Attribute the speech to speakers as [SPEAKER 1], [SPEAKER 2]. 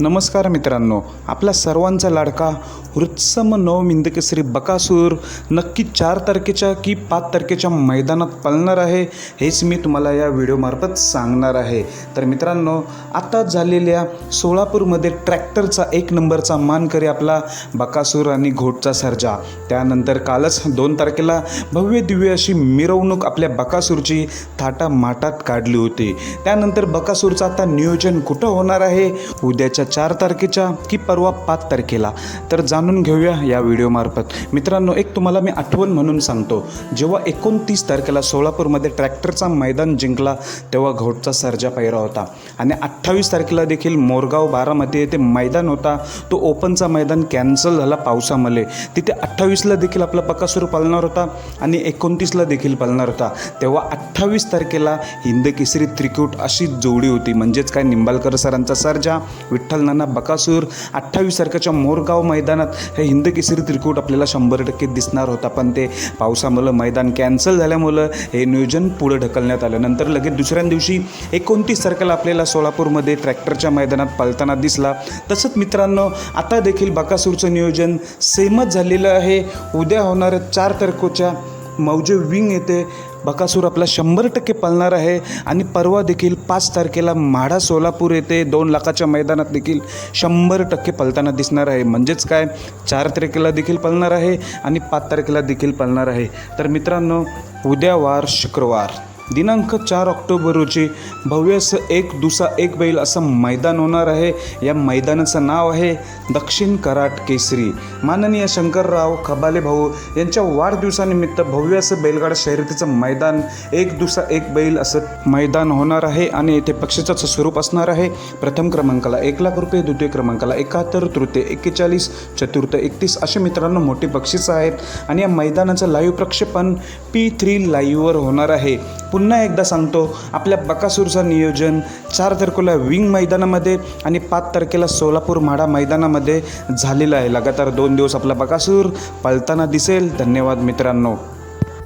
[SPEAKER 1] नमस्कार मित्रांनो आपला सर्वांचा लाडका वृत्सम नवमिंदकेसरी बकासूर नक्की चार तारखेच्या की पाच तारखेच्या मैदानात पळणार आहे हेच मी तुम्हाला या व्हिडिओमार्फत सांगणार आहे. तर मित्रांनो आता झालेल्या सोलापूरमध्ये ट्रॅक्टरचा एक नंबरचा मानकरी आपला बकासूर आणि घोटचा सर्जा. त्यानंतर कालच दोन तारखेला भव्य दिव्य अशी मिरवणूक आपल्या बकासूरची थाटा माटात काढली होती. त्यानंतर बकासूरचं आता नियोजन कुठं होणार आहे? उद्याच्या चार तारखेच्या की परवा पाच तारखेला. तर जाणून घेऊया या व्हिडिओमार्फत मित्रांनो एक तुम्हाला मी आठवण म्हणून सांगतो. जेव्हा एकोणतीस तारखेला सोलापूरमध्ये ट्रॅक्टरचा मैदान जिंकला तेव्हा घोटचा सर्जा पैरा होता. आणि अठ्ठावीस तारखेला देखील मोरगाव बारामती येथे मैदान होता. तो ओपनचा मैदान कॅन्सल झाला पावसामध्ये. तिथे अठ्ठावीसला देखील आपला बकासूर पालणार होता आणि एकोणतीसला देखील पालणार होता. तेव्हा अठ्ठावीस तारखेला हिंद केसरी त्रिकूट अशी जोडी होती. म्हणजेच काय? निंबालकर सरांचा सर्जा विठ्ठल नाना बकासूर. अठ्ठावीस तारखेच्या मोरगाव मैदानात हे हिंद केसरी त्रिकूट आपल्याला शंभर टक्के दिसणार होता. पण ते पावसामुळं मैदान कॅन्सल झाल्यामुळं हे नियोजन पुढे ढकलण्यात आलं. नंतर लगेच दुसऱ्या दिवशी एकोणतीस तारखेला आपल्याला सोलापूरमध्ये ट्रॅक्टरच्या मैदानात पळताना दिसला. तसंच मित्रांनो आता देखील बकासूरचं नियोजन सेमच झालेलं आहे. उद्या होणाऱ्या चार तारखेच्या मौजे विंग येथे बकासूर आपला शंभर टक्के पळणार आहे आणि परवा देखील पाच तारखेला माढा सोलापूर येथे दोन लाखाच्या मैदानात देखील शंभर टक्के पळताना दिसणार आहे. म्हणजेच काय? चार तारखेला देखील पळणार आहे आणि पाच तारखेला देखील पळणार आहे. तर मित्रांनो उद्या वार शुक्रवार. दिनांक चार ऑक्टोबर रोजी भव्य असं एक दुसा एक बैल असं मैदान होणार आहे. या मैदानाचं नाव आहे दक्षिण कराट केसरी. माननीय शंकरराव खबाले भाऊ यांच्या वाढदिवसानिमित्त भव्य असं बैलगाडा शर्यतीचं मैदान एक दुसा एक बैल असं मैदान होणार आहे आणि येथे पक्षाचं स्वरूप असणार आहे. प्रथम क्रमांकाला एक लाख रुपये द्वितीय क्रमांकाला एकाहत्तर तृतीय एक्केचाळीस चतुर्थ एकतीस असे मित्रांनो मोठी बक्षिसं आहेत. आणि या मैदानाचं लाईव्ह प्रक्षेपण पी थ्री लाईव्हवर होणार आहे. पुन्हा एकदा सांगतो आपल्या बकासूरचं नियोजन चार तारखेला विंग मैदानामध्ये आणि पाच तारखेला सोलापूर म्हाडा मैदानामध्ये झालेलं आहे. लगातार दोन दिवस आपला बकासूर पळताना दिसेल. धन्यवाद मित्रांनो.